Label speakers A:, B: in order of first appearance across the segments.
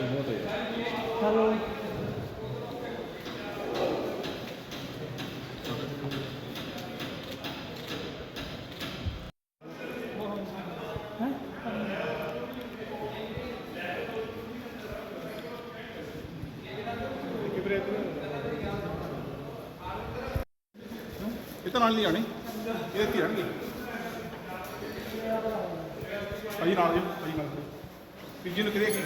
A: Hello
B: ਇਹ ਤਾਂ ਨਾਲ ਨਹੀਂ ਆਣੀ ਇਹ ਇੱਥੇ ਆਣਗੇ ਭਾਈ ਨਾਲ ਜੀ ਭਾਈ ਨਾਲ ਕਿ ਜਿਹਨੂੰ ਕਰੇ ਕੀ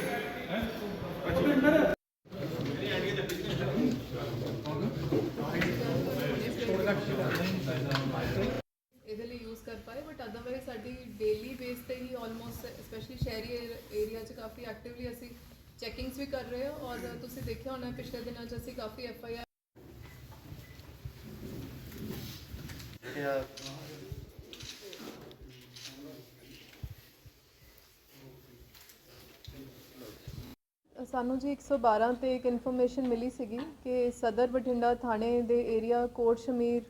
C: ਇਹਦੇ ਲਈ ਯੂਜ਼ ਕਰ ਪਾਏ ਬਟ ਅਦਰਵਾਈਜ਼ ਸਾਡੀ ਡੇਲੀ ਬੇਸ ਤੇ ਹੀ ਆਲਮੋਸਟ ਸਪੈਸ਼ਲੀ ਸ਼ਹਿਰੀ ਏਰੀਆ 'ਚ ਕਾਫੀ ਐਕਟਿਵਲੀ ਅਸੀਂ ਚੈਕਿੰਗਸ ਵੀ ਕਰ ਰਹੇ ਹਾਂ ਔਰ ਤੁਸੀਂ ਦੇਖਿਆ ਹੋਣਾ ਪਿਛਲੇ ਦਿਨਾਂ 'ਚ ਅਸੀਂ ਕਾਫੀ ਐਫ ਆਈ ਆਰ ਸਾਨੂੰ ਜੀ 112 ਤੇ ਇੱਕ ਇਨਫੋਰਮੇਸ਼ਨ ਮਿਲੀ ਸੀਗੀ ਕਿ ਸਦਰ ਬਠਿੰਡਾ ਥਾਣੇ ਦੇ ਏਰੀਆ ਕੋਟ ਸ਼ਮੀਰ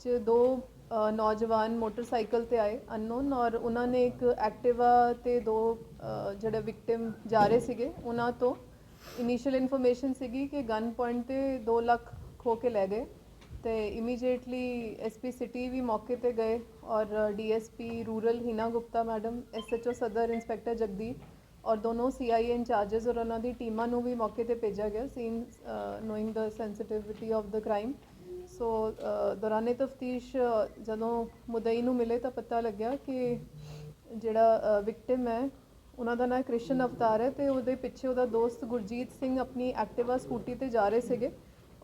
C: 'ਚ ਦੋ ਅ, ਨੌਜਵਾਨ ਮੋਟਰਸਾਈਕਲ ਤੇ ਆਏ ਅਨਨੋਨ ਔਰ ਉਹਨਾਂ ਨੇ ਇੱਕ ਐਕਟਿਵਾ ਤੇ ਦੋ ਅ, ਜਿਹੜੇ ਵਿਕਟਿਮ ਜਾ ਰਹੇ ਸੀਗੇ ਉਹਨਾਂ ਤੋਂ ਇਨੀਸ਼ੀਅਲ ਇਨਫੋਰਮੇਸ਼ਨ ਸੀਗੀ ਕਿ ਗਨ ਪੁਆਇੰਟ ਤੇ 2 ਲੱਖ ਖੋ ਕੇ ਲੈ ਗਏ ਤੇ ਇਮੀਡੀਏਟਲੀ ਐਸਪੀ ਸਿਟੀ ਵੀ ਮੌਕੇ ਤੇ ਗਏ ਔਰ DSP rural Heena Gupta madam SHO ਸਦਰ ਇੰਸਪੈਕਟਰ ਜਗਦੀਪ ਔਰ ਦੋਨੋਂ ਸੀਆਈਏ ਇੰਚਾਰजेस ਔਰ ਉਹਨਾਂ ਦੀ ਟੀਮਾਂ ਨੂੰ ਵੀ ਮੌਕੇ ਤੇ ਭੇਜਿਆ ਗਿਆ scene knowing the sensitivity of the crime so ਦੌਰਾਨੇ ਤਫਤੀਸ਼ ਜਦੋਂ ਮੁਦਈ ਨੂੰ ਮਿਲੇ ਤਾਂ ਪਤਾ ਲੱਗਿਆ ਕਿ ਜਿਹੜਾ ਵਿਕਟਿਮ ਹੈ, ਉਹਨਾਂ ਦਾ ਨਾਮ ਕ੍ਰਿਸ਼ਨ ਅਵਤਾਰ ਹੈ ਤੇ ਉਹਦੇ ਪਿੱਛੇ ਉਹਦਾ ਦੋਸਤ ਗੁਰਜੀਤ ਸਿੰਘ ਆਪਣੀ ਐਕਟਿਵਾ ਸਕੂਟੀ ਤੇ ਜਾ ਰਹੇ ਸੀਗੇ।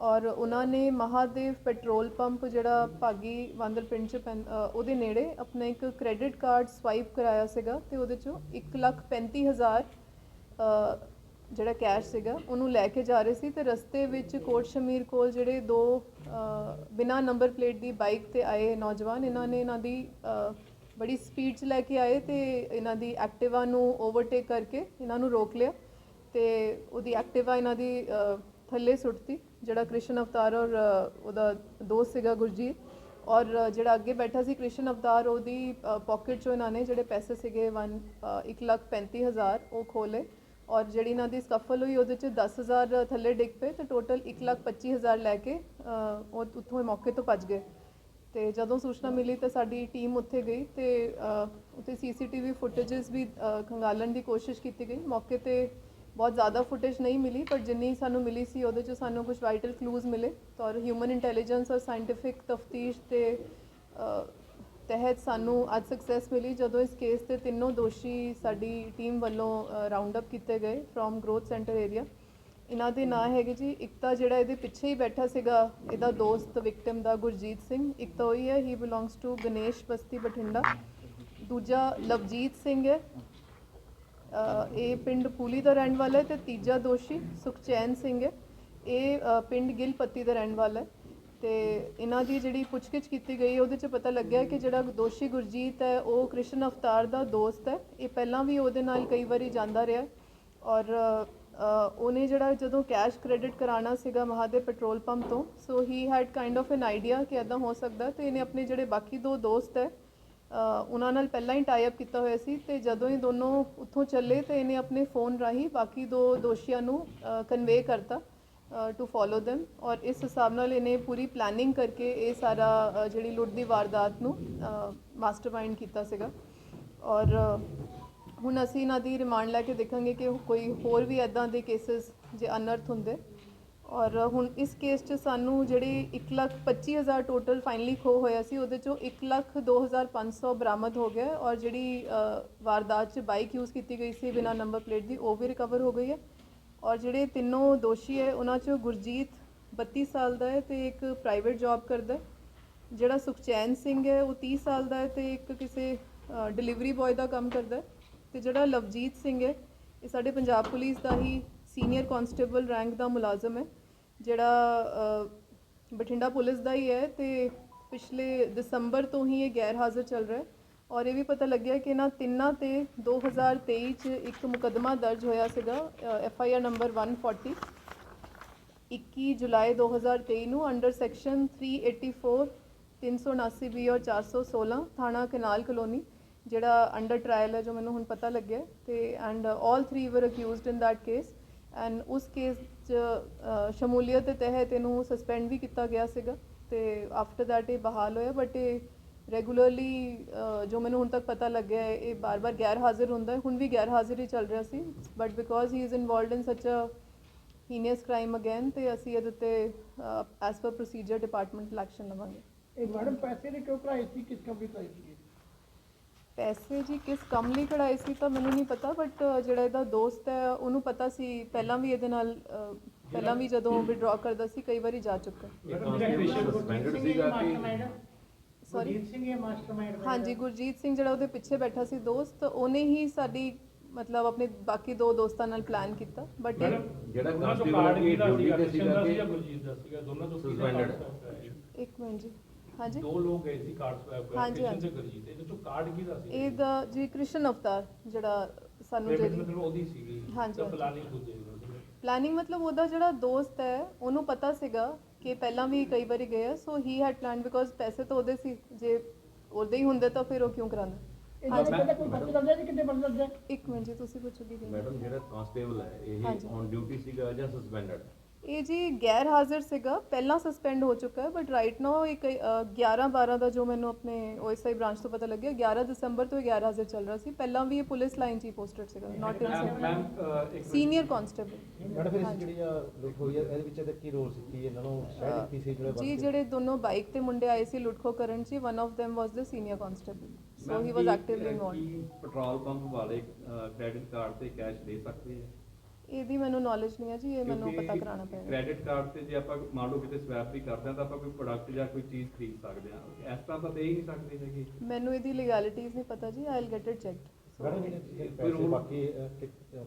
C: ਔਰ ਉਹਨਾਂ ਨੇ ਮਹਾਦੇਵ ਪੈਟਰੋਲ ਪੰਪ ਜਿਹੜਾ ਭਾਗੀ ਵਾਂਦਰ ਪਿੰਡ ਚ ਪੈਂ- ਅ, ਉਹਦੇ ਨੇੜੇ ਆਪਣਾ ਇੱਕ ਕ੍ਰੈਡਿਟ ਕਾਰਡ ਸਵਾਈਪ ਕਰਾਇਆ ਸੀਗਾ ਤੇ ਉਹਦੇ ਚੋਂ 135000 ਅ, ਜਿਹੜਾ ਕੈਸ਼ ਸੀਗਾ ਉਹਨੂੰ ਲੈ ਕੇ ਜਾ ਰਹੇ ਸੀ ਤੇ ਰਸਤੇ ਵਿੱਚ ਕੋਟ ਸ਼ਮੀਰ ਕੋਲ ਜਿਹੜੇ ਦੋ ਅ, ਬਿਨਾਂ ਨੰਬਰ ਪਲੇਟ ਦੀ ਬਾਈਕ ਤੇ ਆਏ ਨੌਜਵਾਨ ਇਹਨਾਂ ਨੇ ਇਹਨਾਂ ਦੀ ਅ, ਬੜੀ ਸਪੀਡ 'ਚ ਲੈ ਕੇ ਆਏ ਤੇ ਇਹਨਾਂ ਦੀ ਐਕਟਿਵਾ ਨੂੰ ਓਵਰਟੇਕ ਕਰਕੇ ਇਹਨਾਂ ਨੂੰ ਰੋਕ ਲਿਆ ਤੇ ਉਹਦੀ ਐਕਟਿਵਾ ਇਹਨਾਂ ਦੀ ਅ, ਥੱਲੇ ਸੁੱਟਤੀ। ਜਿਹੜਾ ਕ੍ਰਿਸ਼ਨ ਅਵਤਾਰ ਔਰ ਉਹਦਾ ਦੋਸਤ ਸੀਗਾ ਗੁਰਜੀਤ ਔਰ ਜਿਹੜਾ ਅੱਗੇ ਬੈਠਾ ਸੀ ਕ੍ਰਿਸ਼ਨ ਅਵਤਾਰ ਉਹਦੀ ਪਾਕਟ ਚੋਂ ਇਹਨਾਂ ਨੇ ਜਿਹੜੇ ਪੈਸੇ ਸੀਗੇ 1 ਲੱਖ 35000 ਉਹ ਖੋਲੇ ਔਰ ਜਿਹੜੀ ਇਹਨਾਂ ਦੀ ਸਕਫਲ ਹੋਈ ਉਹਦੇ ਚ 10000 ਥੱਲੇ ਡਿੱਗ ਪਏ ਤੇ ਟੋਟਲ 1 ਲੱਖ 25000 ਲੈ ਕੇ ਉਹ ਉੱਥੋਂ ਇਹ ਮੌਕੇ ਤੋਂ ਭੱਜ ਗਏ। ਤੇ ਜਦੋਂ ਸੂਚਨਾ ਮਿਲੀ ਤਾਂ ਸਾਡੀ ਟੀਮ ਉੱਥੇ ਗਈ ਤੇ ਅ, ਉੱਥੇ ਸੀਸੀਟੀਵੀ ਫੁਟੇजेस ਵੀ ਅ, ਖੰਗਾਲਣ ਦੀ ਕੋਸ਼ਿਸ਼ ਕੀਤੀ ਗਈ। ਮੌਕੇ ਤੇ ਬਹੁਤ ਜ਼ਿਆਦਾ ਫੁਟੇਜ ਨਹੀਂ ਮਿਲੀ, ਪਰ ਜਿੰਨੀ ਸਾਨੂੰ ਮਿਲੀ ਸੀ, ਉਹਦੇ 'ਚ ਸਾਨੂੰ ਕੁਝ ਵਾਈਟਲ ਕਲੂਜ਼ ਮਿਲੇ। ਔਰ ਹਿਊਮਨ ਇੰਟੈਲੀਜੈਂਸ ਔਰ ਸਾਇੰਟੀਫਿਕ ਤਫਤੀਸ਼ ਤੇ ਤਹਿਤ ਸਾਨੂੰ ਅੱਜ ਸਕਸੈਸ ਮਿਲੀ, ਜਦੋਂ ਇਸ ਕੇਸ ਤੇ ਤਿੰਨੋਂ ਦੋਸ਼ੀ ਸਾਡੀ ਟੀਮ ਵੱਲੋਂ ਰਾਉਂਡ ਅਪ ਕੀਤੇ ਗਏ ਫਰੋਮ ਗਰੋਥ ਸੈਂਟਰ ਏਰੀਆ ਇਹਨਾਂ ਦੇ ਨਾਂ ਹੈਗੇ ਜੀ ਇੱਕ ਤਾਂ ਜਿਹੜਾ ਇਹਦੇ ਪਿੱਛੇ ਹੀ ਬੈਠਾ ਸੀਗਾ, ਇਹਦਾ ਦੋਸਤ ਵਿਕਟਮ ਦਾ ਗੁਰਜੀਤ ਸਿੰਘ। ਇੱਕ ਤਾਂ ਉਹੀ ਹੈ ਹੀ ਬਿਲੋਂਗਸ ਟੂ ਗਣੇਸ਼ ਬਸਤੀ ਬਠਿੰਡਾ। ਦੂਜਾ ਲਵਜੀਤ ਸਿੰਘ ਹੈ ਇਹ ਪਿੰਡ ਪੂਲੀ ਦਾ ਰਹਿਣ ਵਾਲਾ ਹੈ ਤੇ ਤੀਜਾ ਦੋਸ਼ੀ ਸੁਖਚੈਨ ਸਿੰਘ ਹੈ। ਇਹ ਅ, ਪਿੰਡ ਗਿਲਪੱਤੀ ਦਾ ਰਹਿਣ ਵਾਲਾ ਹੈ ਤੇ ਇਹਨਾਂ ਦੀ ਜਿਹੜੀ ਪੁੱਛਗਿੱਛ ਕੀਤੀ ਗਈ ਉਹਦੇ ਚ ਪਤਾ ਲੱਗਿਆ ਕਿ ਜਿਹੜਾ ਦੋਸ਼ੀ ਗੁਰਜੀਤ ਹੈ ਉਹ ਕ੍ਰਿਸ਼ਨ ਅਵਤਾਰ ਦਾ ਦੋਸਤ ਹੈ। ਇਹ ਪਹਿਲਾਂ ਵੀ ਉਹਦੇ ਨਾਲ ਕਈ ਵਾਰੀ ਜਾਂਦਾ ਰਿਹਾ ਔਰ ਉਹਨੇ ਜਿਹੜਾ ਜਦੋਂ ਕੈਸ਼ ਕ੍ਰੈਡਿਟ ਕਰਾਉਣਾ ਸੀਗਾ ਮਹਾਦੇਵ ਪੈਟਰੋਲ ਪੰਪ ਤੋਂ so he had kind of an idea ਕਿ ਇਦਾਂ ਹੋ ਸਕਦਾ ਹੈ ਤੇ ਇਹਨੇ ਆਪਣੇ ਜਿਹੜੇ ਬਾਕੀ ਦੋ ਦੋਸਤ ਹੈ ਉਹਨਾਂ ਨਾਲ ਪਹਿਲਾਂ ਹੀ ਟਾਈ ਅਪ ਕੀਤਾ ਹੋਇਆ ਸੀ ਤੇ ਜਦੋਂ ਇਹ ਦੋਨੋਂ ਉੱਥੋਂ ਚੱਲੇ ਤੇ ਇਹਨੇ ਆਪਣੇ ਫੋਨ ਰਾਹੀਂ ਬਾਕੀ ਦੋ ਦੋਸ਼ੀਆਂ ਨੂੰ ਕਨਵੇ ਕਰਤਾ ਟੂ ਫੋਲੋ them ਔਰ ਇਸ ਹਿਸਾਬ ਨਾਲ ਇਹਨੇ ਪੂਰੀ ਪਲੈਨਿੰਗ ਕਰਕੇ ਇਹ ਸਾਰਾ ਜਿਹੜੀ ਲੁੱਟ ਦੀ ਵਾਰਦਾਤ ਨੂੰ ਮਾਸਟਰਮਾਈਂਡ ਕੀਤਾ ਸੀਗਾ। ਔਰ ਹੁਣ ਅਸੀਂ ਇਹਨਾਂ ਦੀ ਰਿਮਾਂਡ ਲੈ ਕੇ ਦੇਖਾਂਗੇ ਕਿ ਕੋਈ ਹੋਰ ਵੀ ਐਦਾਂ ਦੇ ਕੇसेस ਜੇ ਅਨਰਥ ਹੁੰਦੇ ਔਰ ਹੁਣ ਇਸ ਕੇਸ 'ਚ ਸਾਨੂੰ ਜਿਹੜੇ 1 ਲੱਖ 25 ਹਜ਼ਾਰ ਟੋਟਲ ਫਾਈਨਲੀ ਖੋ ਹੋਇਆ ਸੀ, ਉਹਦੇ 'ਚੋਂ 1 ਲੱਖ 2500 ਬਰਾਮਦ ਹੋ ਗਿਆ ਔਰ ਜਿਹੜੀ ਵਾਰਦਾਤ 'ਚ ਬਾਈਕ ਯੂਜ਼ ਕੀਤੀ ਗਈ ਸੀ ਬਿਨਾ ਨੰਬਰ ਪਲੇਟ ਦੀ, ਉਹ ਵੀ ਰਿਕਵਰ ਹੋ ਗਈ ਹੈ। ਔਰ ਜਿਹੜੇ ਤਿੰਨੋਂ ਦੋਸ਼ੀ ਹੈ, ਉਹਨਾਂ 'ਚੋਂ ਗੁਰਜੀਤ 32 ਸਾਲ ਦਾ ਹੈ ਤੇ ਇੱਕ ਪ੍ਰਾਈਵੇਟ ਜੌਬ ਕਰਦਾ ਹੈ। ਜਿਹੜਾ ਸੁਖਚੈਨ ਸਿੰਘ ਹੈ, ਉਹ 30 ਸਾਲ ਦਾ ਹੈ ਤੇ ਇੱਕ ਕਿਸੇ ਡਿਲੀਵਰੀ ਬॉय ਦਾ ਕੰਮ ਕਰਦਾ ਹੈ। ਤੇ ਜਿਹੜਾ ਲਵਜੀਤ ਸਿੰਘ ਹੈ, ਇਹ ਸਾਡੇ ਪੰਜਾਬ ਪੁਲਿਸ ਦਾ ਹੀ ਸੀਨੀਅਰ ਕਾਂਸਟੇਬਲ ਰੈਂਕ ਦਾ ਮੁਲਾਜ਼ਮ ਹੈ। ਜਿਹੜਾ ਬਠਿੰਡਾ ਪੁਲਿਸ ਦਾ ਹੀ ਹੈ ਤੇ ਪਿਛਲੇ ਦਸੰਬਰ ਤੋਂ ਹੀ ਇਹ ਗੈਰ ਹਾਜ਼ਰ ਚੱਲ ਰਿਹਾ ਹੈ। ਔਰ ਇਹ ਵੀ ਪਤਾ ਲੱਗਿਆ ਕਿ ਇਹਨਾਂ ਤਿੰਨਾਂ ਤੇ 2023 ਚ ਇੱਕ ਮੁਕੱਦਮਾ ਦਰਜ ਹੋਇਆ ਸੀਗਾ ਐਫ ਆਈ ਆਰ ਨੰਬਰ 140 21 ਜੁਲਾਈ 2023 ਨੂੰ ਅੰਡਰ ਸੈਕਸ਼ਨ 384 379 ਬੀ ਔਰ 416 ਥਾਣਾ ਕਨਾਲ ਕਲੋਨੀ, ਜਿਹੜਾ ਅੰਡਰ ਟ੍ਰਾਇਲ ਹੈ ਜੋ ਮੈਨੂੰ ਹੁਣ ਪਤਾ ਲੱਗਿਆ ਤੇ and all 3 were accused in that case and ਉਸ ਕੇਸ 'ਚ ਸ਼ਮੂਲੀਅਤ ਦੇ ਤਹਿਤ ਇਹਨੂੰ ਸਸਪੈਂਡ ਵੀ ਕੀਤਾ ਗਿਆ ਸੀਗਾ ਤੇ ਆਫਟਰ ਦੈਟ ਇਹ ਬਹਾਲ ਹੋਇਆ ਬਟ ਇਹ ਰੈਗੂਲਰਲੀ ਜੋ ਮੈਨੂੰ ਹੁਣ ਤੱਕ ਪਤਾ ਲੱਗਿਆ ਹੈ, ਇਹ ਬਾਰ-ਬਾਰ ਗੈਰ ਹਾਜ਼ਰ ਹੁੰਦਾ ਹੈ। ਹੁਣ ਵੀ ਗੈਰ ਹਾਜ਼ਰ ਹੀ ਚੱਲ ਰਿਹਾ ਸੀ but because he is involved in such a heinous crime again ਤੇ ਅਸੀਂ ਇਹਦੇ ਉੱਤੇ as per procedure department action ਲਵਾਂਗੇ।
A: ਇਹ ਮੈਡਮ ਪੈਸੇ ਨੇ ਕਿਉਂ ਕਢਾਏ ਸੀ? ਕਿਸ ਕੰਮ ਲਈ ਸੀ
C: ਪੈਸੇ ਜੀ ਕਿਸ ਕੰਮ ਲਈ ਕਢਾਏ ਸੀ ਤਾਂ ਮੈਨੂੰ ਨਹੀਂ ਪਤਾ ਬਟ ਜਿਹੜਾ ਇਹਦਾ ਦੋਸਤ ਹੈ ਉਹਨੂੰ ਪਤਾ ਸੀ ਪਹਿਲਾਂ ਵੀ ਇਹਦੇ ਨਾਲ ਪਹਿਲਾਂ ਵੀ ਜਦੋਂ ਵਿਡਰਾ ਕਰਦਾ ਸੀ ਕਈ ਵਾਰੀ ਜਾ ਚੁੱਕਾ।
D: ਸਸਪੈਂਡਡ ਸੀਗਾ ਕਿ
C: ਸੌਰੀ
A: ਗੁਰਜੀਤ ਸਿੰਘ ਇਹ ਮਾਸਟਰਮਾਈਂਡ
C: ਹਾਂਜੀ ਗੁਰਜੀਤ ਸਿੰਘ ਜਿਹੜਾ ਉਹਦੇ ਪਿੱਛੇ ਬੈਠਾ ਸੀ ਦੋਸਤ ਉਹਨੇ ਹੀ ਸਾਡੀ ਮਤਲਬ ਆਪਣੇ ਬਾਕੀ ਦੋ ਦੋਸਤਾਂ ਨਾਲ ਪਲਾਨ ਕੀਤਾ ਬਟ
D: ਜਿਹੜਾ duty
E: ਸੀਗਾ
D: ਤੇ ਸੀਗਾ
E: ਦਾ
D: ਕਿ
E: ਕਰਾਇਆ?
C: ਇੱਕ ਮਿੰਟ ਜੀ। ਹਾਂਜੀ
E: ਦੋ ਲੋਕ ਗਏ ਸੀ ਕਾਰਡ ਸਵੈਪ ਕਰਨ
C: ਹਾਂਜੀ,
E: ਕ੍ਰਿਸ਼ਨ ਤੇ
C: ਹਾਂਜੀ।
E: ਗੁਰਜੀਤ ਇਹਦੇ ਚੋਂ ਕਾਰਡ ਕਿਹਦਾ ਸੀ
C: ਇਹਦਾ ਜੀ ਕ੍ਰਿਸ਼ਨ ਅਵਤਾਰ ਜਿਹੜਾ ਸਾਨੂੰ
E: Payment
C: ਜਿਹੜੀ
E: ਮਤਲਬ ਉਹਦੀ ਸੀਗੀ
C: ਹਾਂਜੀ,
E: ਤਾਂ
C: ਹਾਂਜੀ।
E: ਪਲਾਨਿੰਗ ਦੂਜੇ ਦੀ
C: ਪਲਾਨਿੰਗ ਮਤਲਬ ਉਹਦਾ ਜਿਹੜਾ ਦੋਸਤ ਹੈ ਉਹਨੂੰ ਪਤਾ ਸੀਗਾ ਕਿ ਪਹਿਲਾਂ ਵੀ ਕਈ ਵਾਰੀ ਗਏ ਆ so he had plan because ਪੈਸੇ ਤਾਂ ਉਹਦੇ ਸੀ ਜੇ ਉਹਦੇ ਹੀ ਹੁੰਦੇ ਤਾਂ ਫਿਰ ਉਹ ਕਿਉਂ ਕਰਾਂਦਾ
A: ਇਹ
C: ਹਾਂਜੀ।
A: ਜਿਹੜਾ ਕੋਈ ਦਰਜਾ ਜੀ ਕਿੰਨੇ ਬੱਚੇ ਦਰਜਾ
C: ਇੱਕ ਮਿੰਟ ਜੀ ਤੁਸੀਂ ਪੁੱਛੋਗੇ ਕਿ
D: ਮੈਡਮ ਜਿਹੜਾ ਕਾਂਸਟੇਬਲ ਹੈ ਇਹ
C: ਹਾਂਜੀ।
D: ਔਨ ਡਿਊਟੀ ਸੀਗਾ ਜਾਂ ਸਸਪੈਂਡਡ
C: ਇਹ ਜੀ ਗੈਰ ਹਾਜ਼ਰ ਸੀਗਾ ਪਹਿਲਾਂ ਸਸਪੈਂਡ ਹੋ ਚੁੱਕਾ ਹੈ ਬਟ ਰਾਈਟ ਨਾਓ ਇੱਕ 11 12 ਦਾ ਜੋ ਮੈਨੂੰ ਆਪਣੇ ਓਐਸਆਈ ਬ੍ਰਾਂਚ ਤੋਂ ਪਤਾ ਲੱਗਿਆ 11 ਦਸੰਬਰ ਤੋਂ ਇਹ ਗੈਰ ਹਾਜ਼ਰ ਚੱਲ ਰਿਹਾ ਸੀ। ਪਹਿਲਾਂ ਵੀ ਇਹ ਪੁਲਿਸ ਲਾਈਨ 'ਚ ਹੀ ਪੋਸਟਡ ਸੀਗਾ not in senior constable
F: madam ਫਿਰ ਇਸ ਜਿਹੜੀ ਆ ਲੁੱਟ ਹੋਈ ਆ ਇਹਦੇ ਵਿੱਚ ਇਹਦਾ ਕੀ ਰੋਲ ਸੀ? ਕੀ ਇਹਨਾਂ ਨੂੰ ਸ਼ਾਇਦ ਦਿੱਤੀ ਸੀ ਜਿਹੜੇ
C: ਜੀ ਜਿਹੜੇ ਦੋਨੋਂ ਬਾਈਕ ਤੇ ਮੁੰਡੇ ਆਏ ਸੀ ਲੁੱਟਖੋ ਕਰਨ 'ਚ one of them was the senior constable so he was actively involved
G: Ki petrol pump ਵਾਲੇ ਕ੍ਰੈਡਿਟ ਕਾਰਡ ਤੇ ਕੈਸ਼ ਦੇ ਸਕਦੇ ਆ?
C: ਇਹਦੀ ਮੈਨੂੰ ਨੌਲੇਜ ਨਹੀਂ ਹੈ ਜੀ ਇਹ ਮੈਨੂੰ ਪਤਾ ਕਰਾਉਣਾ ਪਏਗਾ।
G: ਕ੍ਰੈਡਿਟ ਕਾਰਡ ਤੇ ਜੇ ਆਪਾਂ ਮੰਨ ਲਓ ਕਿਤੇ ਸਵੈਪ ਵੀ ਕਰਦੇ ਆ ਤਾਂ ਆਪਾਂ ਕੋਈ ਪ੍ਰੋਡਕਟ ਜਾਂ ਕੋਈ ਚੀਜ਼ ਖਰੀਦ ਸਕਦੇ ਆ ਇਸ ਤਰ੍ਹਾਂ ਤਾਂ ਦੇ ਹੀ ਨਹੀਂ ਸਕਦੇ ਹੈਗੇ।
C: ਮੈਨੂੰ ਇਹਦੀ ਲੀਗੈਲਿਟੀਜ਼ ਨਹੀਂ ਪਤਾ ਜੀ I will get it checked
F: madam ਪੈਸੇ ਬਾਕੀ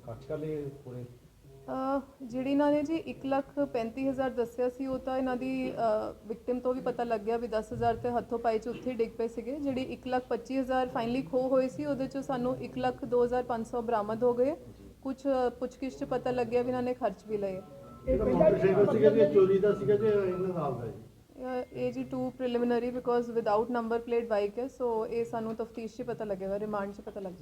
F: ਖਰਚ ਕਰ ਲਏ ਪੂਰੇ?
C: ਜਿਹੜੀ ਇਹਨਾਂ ਨੇ ਜੀ 1 ਲੱਖ 35 ਹਜ਼ਾਰ ਦੱਸਿਆ ਸੀ ਉਹ ਤਾਂ ਇਹਨਾਂ ਦੀ ਵਿਕਟਿਮ ਤੋਂ ਵੀ ਪਤਾ ਲੱਗ ਗਿਆ ਵੀ 10000 ਤੇ ਹੱਥੋਂ ਪਾਈ ਚ ਉੱਥੇ ਡਿੱਗ ਪਏ ਸੀਗੇ। ਜਿਹੜੀ 1 ਲੱਖ 25 ਹਜ਼ਾਰ ਫਾਈਨਲੀ ਖੋ ਹੋਈ ਸੀ ਉਹਦੇ ਚ ਸਾਨੂੰ 1 ਲੱਖ 2500 ਬਰਾਮਦ ਹੋ ਗਏ। ਕੁਝ ਪੁੱਛਗਿੱਛ ਚ ਪਤਾ ਲੱਗਿਆ ਵੀ ਇਹਨਾਂ ਨੇ ਖਰਚ ਵੀ ਲਏ।
A: ਇਹ ਮੋਟਰਸਾਈਕਲ ਸੀਗਾ ਜੀ ਚੋਰੀ ਦਾ ਸੀਗਾ ਜੀ ਇਹਨਾਂ ਨਾਲ ਦਾ ਜੀ?
C: ਅਹ ਇਹ ਜੀ to preliminary because without number plate bike ਹੈ ਸੋ ਇਹ ਸਾਨੂੰ ਤਫਤੀਸ਼ 'ਚ ਪਤਾ ਲੱਗੇਗਾ ਰਿਮਾਂਡ 'ਚ ਪਤਾ ਲੱਗ